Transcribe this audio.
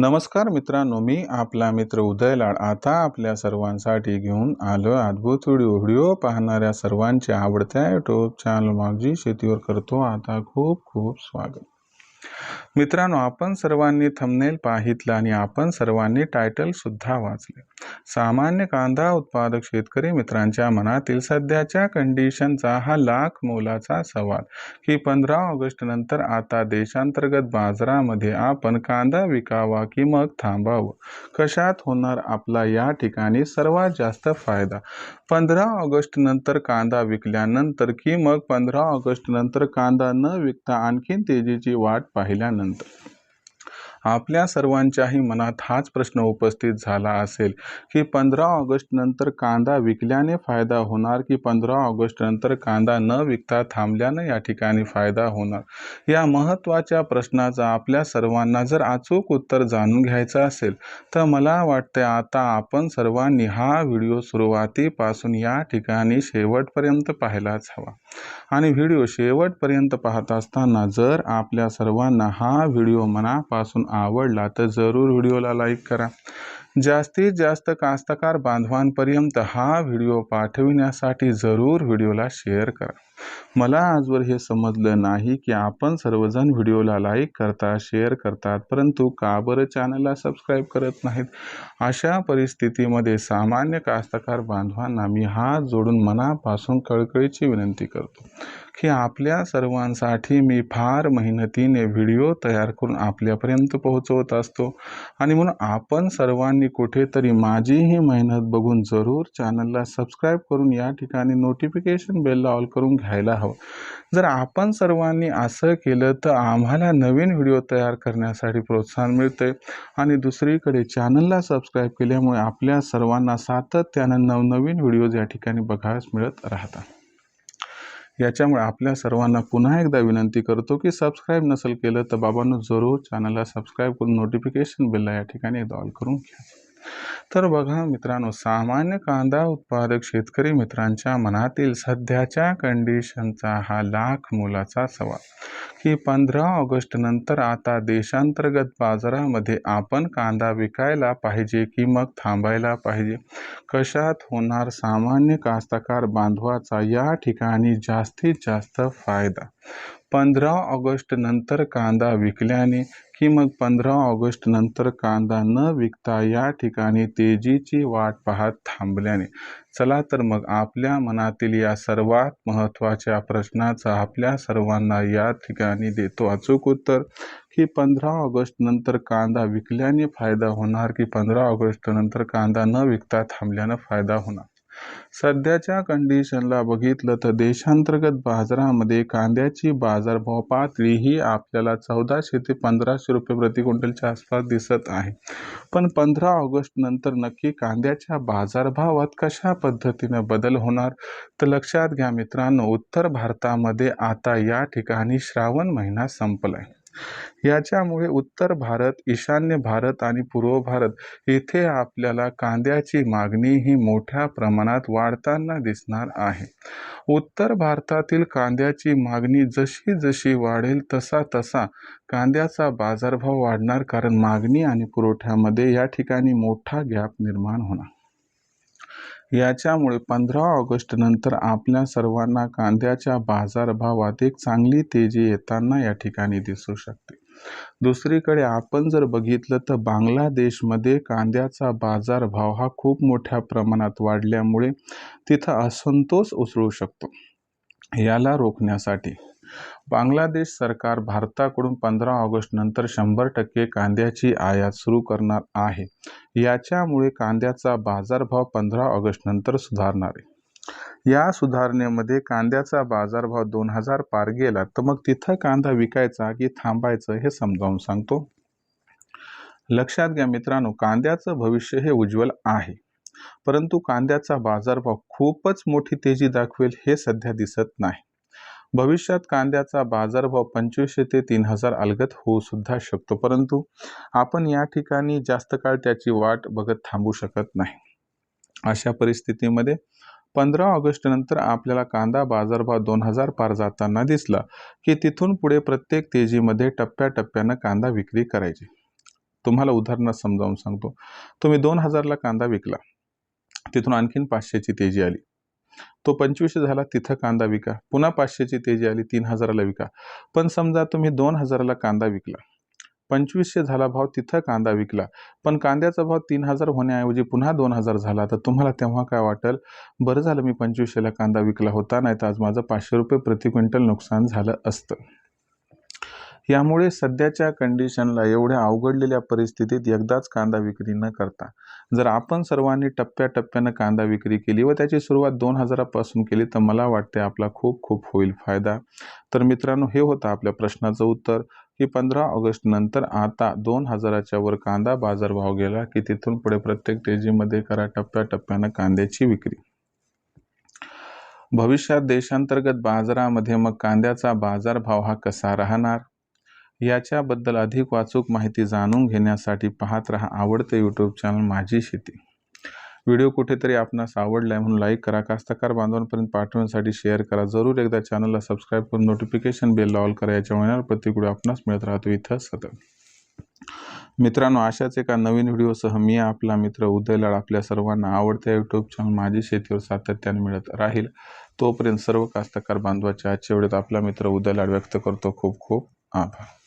नमस्कार मित्रांनो मी आपला मित्र उदय लाड आता आपल्या सर्वांसाठी घेऊन आलो अद्भुत व्हिडिओ. व्हिडिओ पाहणाऱ्या सर्वांच्या आवडत्या युट्यूब चॅनल माझी शेतीवर करतो. आता खूप खूप स्वागत. मित्रांनो आपण सर्वांनी थंबनेल पाहितलं आणि आपण सर्वांनी टायटल सुद्धा वाचले. सामान्य कांदा उत्पादक शेतकरी मित्रांच्या मनातील सध्याच्या कंडिशनचा हा लाख मोलाचा सवाल की पंधरा ऑगस्ट नंतर आता देशांतर्गत बाजारामध्ये आपण कांदा विकावा की मग थांबावं? कशात होणार आपला या ठिकाणी सर्वात जास्त फायदा? पंधरा ऑगस्ट नंतर कांदा विकल्यानंतर की मग पंधरा ऑगस्ट नंतर कांदा न विकता आणखीन तेजीची वाट पाहिल्यानंतर? ಅಂತ आपल्या सर्वांच्याही मनात हाच प्रश्न उपस्थित झाला असेल की पंधरा ऑगस्ट नंतर कांदा विकल्याने फायदा होणार की पंधरा ऑगस्ट नंतर कांदा न विकता थांबल्यानं या ठिकाणी फायदा होणार? या महत्त्वाच्या प्रश्नाचा आपल्या सर्वांना जर अचूक उत्तर जाणून घ्यायचं असेल तर मला वाटतं आता आपण सर्वांनी हा व्हिडिओ सुरुवातीपासून या ठिकाणी शेवटपर्यंत पाहायलाच हवा. आणि व्हिडिओ शेवटपर्यंत पाहत असताना जर आपल्या सर्वांना हा व्हिडिओ मनापासून आवडला तर जरूर व्हिडिओला लाईक करा. जास्तीत जास्त कास्तकार बांधवांपर्यंत हा व्हिडिओ पाठविण्यासाठी जरूर व्हिडिओला शेअर करा. मला आजवर हे समजलं नाही की आपण सर्वजण व्हिडिओला लाईक करता शेअर करतात परंतु का बरं चॅनलला सबस्क्राईब करत नाहीत? अशा परिस्थितीमध्ये सामान्य कास्तकार बांधवांना मी हात जोडून मनापासून कळकळीची विनंती करतो. की आपल्या सर्वांसाठी मी फार मेहनतीने व्हिडिओ तयार करून आपल्यापर्यंत पोहोचवत असतो. आणि म्हणून आपण सर्वांनी कुठेतरी माझी ही मेहनत बघून जरूर चॅनलला सबस्क्राईब करून या ठिकाणी नोटिफिकेशन बेलला ऑल करून घ्यायला हवं. जर आपण सर्वांनी असं केलं तर आम्हाला नवीन व्हिडिओ तयार करण्यासाठी प्रोत्साहन मिळते. आणि दुसरीकडे चॅनलला सबस्क्राईब केल्यामुळे आपल्या सर्वांना सातत्यानं नवनवीन व्हिडिओज या ठिकाणी बघायला मिळत राहतात. याच्यामुळे आपल्या सर्वांना पुन्हा एकदा विनंती करतो की सबस्क्राईब नसेल केलं तर बाबांनो जरूर चॅनलला सबस्क्राईब करून नोटिफिकेशन बिलला या ठिकाणी एकदा ऑल करून घ्या. तर बघा मित्रांनो सामान्य कांदा उत्पादक शेतकरी मित्रांच्या मनातील सध्याच्या कंडिशनचा हा लाख मोलाचा सवाल. की पंधरा ऑगस्ट नंतर आता देशांतर्गत बाजारामध्ये आपण कांदा विकायला पाहिजे की मग थांबायला पाहिजे? कशात होणार सामान्य कास्तकार बांधवाचा या ठिकाणी जास्तीत जास्त फायदा? पंधरा ऑगस्ट नंतर कांदा विकल्याने की मग पंधरा ऑगस्ट नंतर कांदा न विकता या ठिकाणी तेजीची वाट पाहत थांबल्याने. चला तर मग आपल्या मनातील या सर्वात महत्त्वाच्या प्रश्नाचा आपल्या सर्वांना या ठिकाणी देतो अचूक उत्तर की पंधरा ऑगस्ट नंतर कांदा विकल्याने फायदा होणार की पंधरा ऑगस्ट नंतर कांदा न विकता थांबल्यानं फायदा होणार? सध्याच्या कंडिशनला बघितलं तर देशांतर्गत बाजारामध्ये कांद्याची बाजारभाव पातळी ही आपल्याला चौदाशे ते पंधराशे रुपये प्रति क्विंटलच्या आसपास दिसत आहे. पण पंधरा ऑगस्ट नंतर नक्की कांद्याच्या बाजारभावात कशा पद्धतीने बदल होणार? तर लक्षात घ्या मित्रांनो उत्तर भारतामध्ये आता या ठिकाणी श्रावण महिना संपलाय. याच्यामुळे उत्तर भारत ईशान्य भारत आणि पूर्व भारत येथे आपल्याला कांद्याची मागणी ही मोठ्या प्रमाणात वाढताना दिसणार आहे. उत्तर भारतातील कांद्याची मागणी जशी जशी वाढेल तसा तसा कांद्याचा बाजारभाव वाढणार कारण मागणी आणि पुरवठ्यामध्ये या ठिकाणी मोठा गॅप निर्माण होणार. याच्यामुळे पंधरा ऑगस्ट नंतर आपल्या सर्वांना कांद्याच्या बाजारभावात एक चांगली तेजी येताना या ठिकाणी दिसू शकते. दुसरीकडे आपण जर बघितलं तर बांगलादेशमध्ये कांद्याचा बाजारभाव हा खूप मोठ्या प्रमाणात वाढल्यामुळे तिथं असंतोष उसळू शकतो. याला रोखण्यासाठी बांगलादेश सरकार भारताकडून पंधरा ऑगस्ट नंतर शंभर टक्के कांद्याची आयात सुरू करणार आहे. याच्यामुळे कांद्याचा बाजारभाव पंधरा ऑगस्ट नंतर सुधारणार आहे. या सुधारणेमध्ये कांद्याचा बाजारभाव दोन हजार पार गेला तर मग तिथं कांदा विकायचा की थांबायचं हे समजावून सांगतो. लक्षात घ्या मित्रांनो कांद्याचं भविष्य हे उज्ज्वल आहे. परंतु कांद्याचा बाजारभाव खूपच मोठी तेजी दाखवेल हे सध्या दिसत नाही. भविष्यात कांद्याचा बाजारभाव पंचवीसशे ते तीन हजार अलगत होऊ सुद्धा शकतो परंतु आपण या ठिकाणी जास्त काळ त्याची वाट बघत थांबू शकत नाही. अशा परिस्थितीमध्ये पंधरा ऑगस्ट नंतर आपल्याला कांदा बाजारभाव दोन हजार पार जाताना दिसला की तिथून पुढे प्रत्येक तेजीमध्ये टप्प्याटप्प्यानं कांदा विक्री करायची. तुम्हाला उदाहरणात समजावून सांगतो. तुम्ही दोन हजारला कांदा विकला. तिथून आणखीन पाचशेची तेजी आली. तो पंचवीसशे झाला तिथं कांदा विका. पुन्हा पाचशेची तेजी आली तीन हजाराला विका. पण समजा तुम्ही दोन हजाराला कांदा विकला. पंचवीसशे झाला भाव तिथं कांदा विकला. पण कांद्याचा भाव तीन हजार होण्याऐवजी पुन्हा दोन हजार झाला तर तुम्हाला तेव्हा काय वाटेल? बरं झालं मी पंचवीसशेला कांदा विकला होता नाही तर आज माझं पाचशे रुपये प्रति क्विंटल नुकसान झालं असतं. यामुळे सध्याच्या कंडिशनला एवढ्या अवघडलेल्या परिस्थितीत एकदाच कांदा विक्री न करता जर आपण सर्वांनी टप्प्याटप्प्यानं कांदा विक्री केली व त्याची सुरुवात दोन हजारापासून केली तर मला वाटते आपला खूप खूप होईल फायदा. तर मित्रांनो हे होतं आपल्या प्रश्नाचं उत्तर की पंधरा ऑगस्ट नंतर आता दोन हजाराच्या वर कांदा बाजारभाव गेला की तिथून पुढे प्रत्येक तेजीमध्ये करा टप्प्याटप्प्यानं कांद्याची विक्री. भविष्यात देशांतर्गत बाजारामध्ये मग कांद्याचा बाजारभाव हा कसा राहणार? याच्याबद्दल अधिक वाचूक माहिती जाणून घेण्यासाठी पाहत रहा आवडते यूट्यूब चॅनल माझी शेती. व्हिडिओ कुठेतरी आपणास आवडला आहे म्हणून लाईक करा कास्तकार बांधवांपर्यंत पाठवण्यासाठी शेअर करा. जरूर एकदा चॅनलला सबस्क्राईब करून नोटिफिकेशन बेल ऑल करा. याच्यामुळे प्रत्येक व्हिडिओ आपणास मिळत राहतो इथं सतत. मित्रांनो अशाच एका नवीन व्हिडिओसह मी आपला मित्र उदयलाड आपल्या सर्वांना आवडत्या यूट्यूब चॅनल माझी शेतीवर सातत्याने मिळत राहील. तोपर्यंत सर्व कास्तकार बांधवाच्या आजच्या वेळेत आपला मित्र उदयलाड व्यक्त करतो. खूप खूप आभार.